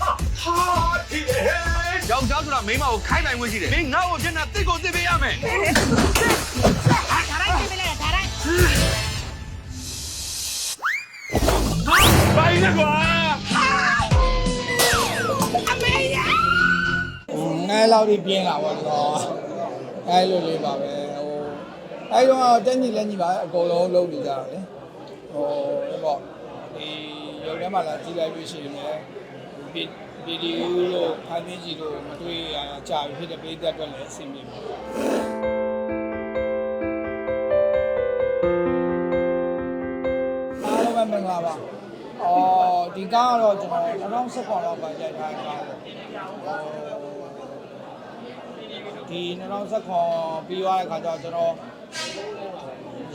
ဟာဒီလေယောက်ျားဆိုတာမိန်းမကိုခိုင်းနိုင်ခွင့်ရှိတယ်မင်းငါ့ကိုမျက်နှာတစ်ကိုတစ်ပေးရမယ်ဒါတိုင်းပြင်လိုက်တာဒါတိုင်းဘာလဲကွာအမေရငဲလောက်ဒီပြင်းလာပါတော့အဲလိုလေးပါပဲဟိုအဲတော့တက်ညီလက်ညီပါအကုန်လုံးလုပ်နေကြတာလေဟိုပေါ့ဒီရုပ်ထဲမှာလာကြည့်လိုက်လို့ရှိရင်လည်း ဗီဗီဒီယိုလို့ဖိုင်မင်းကြီးလို့မတွေ့ရကြာပြီဖြစ်တဲ့ပေးသက်အတွက်လည်းအဆင်ပြေပါအားလုံးပဲမင်္ဂလာပါအော်ဒီကားကတော့ကျွန်တော်2019လောက်ပါရိုက်ထားတာဒီ2019ပြီးသွားတဲ့ခါကျတော့ကျွန်တော်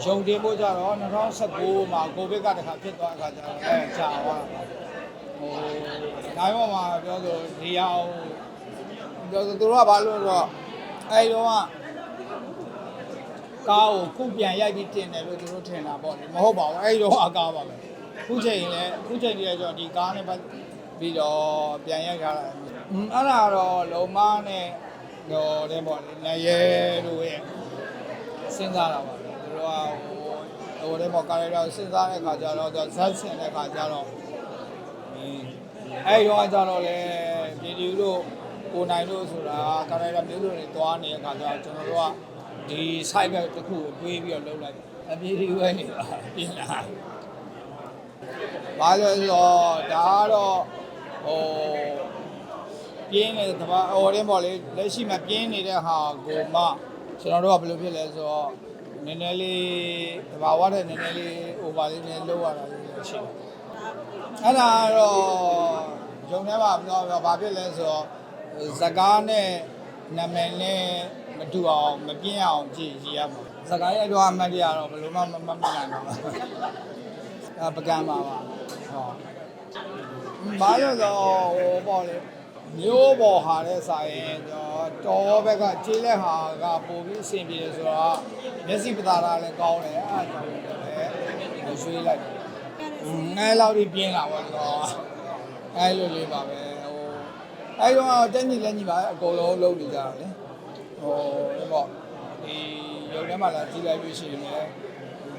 ရုံတင်ဖို့ကြတော့2019မှာကိုဗစ်ကတခါဖြစ်သွားတဲ့ခါကျတော့အဲကြာသွားတာဟို နိုင်ပေါ်မှာပြောဆိုဒီအောင်ပြောဆိုသူတို့ကဘာလို့လဲဆိုတော့အဲဒီတော့ကကားကိုခုပြန်ရိုက်ပြီးတင်တယ်လို့သူတို့ထင်တာပေါ့လေမဟုတ်ပါဘူးအဲဒီတော့အကားပါပဲခုချိန်လည်းခုချိန်ကြီးလည်းကျွန်တော်ဒီကားနဲ့ပတ်ပြီးတော့ပြန်ရိုက်ထားတာอืมအဲ့ဒါတော့လုံမနဲ့တော့တဲ့ပေါ့လေနရဲတို့ရဲ့စဉ်းစားတာပါပဲသူတို့ကဟိုဟိုတဲ့ပေါ့ကာရီတာစဉ်းစားတဲ့ခါကျတော့သူဇက်ဆင်တဲ့ခါကျတော့ အဲ့တော့ကြတော့လေပြည်သူတို့ကိုနိုင်တို့ဆိုတာကာရိုက်တာမျိုးစုံတွေတွားနေတဲ့အခါကျတော့ကျွန်တော်တို့ကဒီ site ဘက်တစ်ခုကိုတွေးပြီးတော့လုပ်လိုက်တယ်အပြည်သူပဲနေတာပြင်လာဘာလို့လဲဆိုတော့ဒါကတော့ဟိုပြင်းနေတဲ့တဘာဟိုတင်းပေါ့လေလက်ရှိမှာပြင်းနေတဲ့ဟာကိုမှကျွန်တော်တို့ကဘယ်လိုဖြစ်လဲဆိုတော့နည်းနည်းလေးတဘာဝတဲ့နည်းနည်းလေး over လေးနည်းလောက်ရတာလေးရှိတယ် အဲ့ဒါကတော့ဂျုံထဲမှာပြောပြောဘာဖြစ်လဲဆိုတော့ဇကားနဲ့နာမည်နဲ့မတူအောင်မပြင်းအောင်ကြည့်ကြည့်ရမှာဇကားရဲ့တော့အမှတ်တရတော့ဘယ်လိုမှမမမနိုင်ပါဘူးအဲပကံပါပါဟောဘာလို့လဲဟိုပေါ့လေမျိုးပေါ်ဟာတဲ့ဆိုင်ရင်တော့တော်ဘက်ကကျေးလက်ဟာကပို့ပြီးအဆင်ပြေတယ်ဆိုတော့မျက်စိပသာတာလည်းကောင်းတယ်အဲ့ဒါကြောင့်လည်းရွှေ့လိုက်တယ် ငဲလောက်ဒီပြင်းလာပါတော့အဲလိုလေးပါပဲဟိုအဲတော့တက်ညီလက်ညီပါအကုန်လုံးလုပ်နေကြတာလေဟိုပေါ့ဒီရုပ်ထဲမှာလာကြည့်လိုက်လို့ရှိရင်လည်း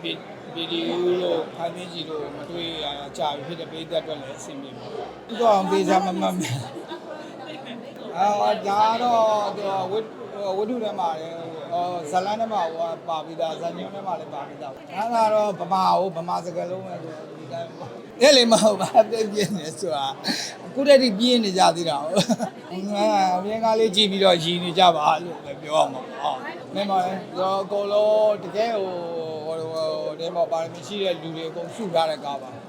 ဗီဗီဒီယိုလို့ဖိုင်မင်းကြီးလို့မတွေ့ရကြာပြီဖြစ်တဲ့ပေးသက်အတွက်လည်းအဆင်ပြေပါဘူးတော့အောင်ပေးစားမမှတ်မယ် အာဒါတော့ဒီဝတ်ဝတ္ထုထဲမှာလည်းဟောဇလန်းထဲမှာဟိုပါပြီးသားဇညုံထဲမှာလည်းပါပြီးသားအဲဒါတော့ဗမာဟိုဗမာစကားလုံးပဲဆိုဒီတိုင်းပေါ့အဲ့လေမဟုတ်ပါပြင်းပြင်းနေဆိုတာအခုတည်းကပြင်းနေကြသေးတာဟုတ်အဲအမြင်ကားလေးကြည့်ပြီးတော့ရည်နေကြပါလို့ပဲပြောအောင်ပါဟုတ်မင်းမလည်းတော့အကုန်လုံးတကယ်ဟိုဟိုဒီမှာပါရမီရှိတဲ့လူတွေအကုန်စုထားတဲ့ကားပါဟို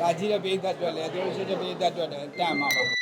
လာကြည့်တဲ့ပေးသက်အတွက်လည်းတို့ရှိတဲ့ပေးသက်အတွက်လည်းတန်မှာပါ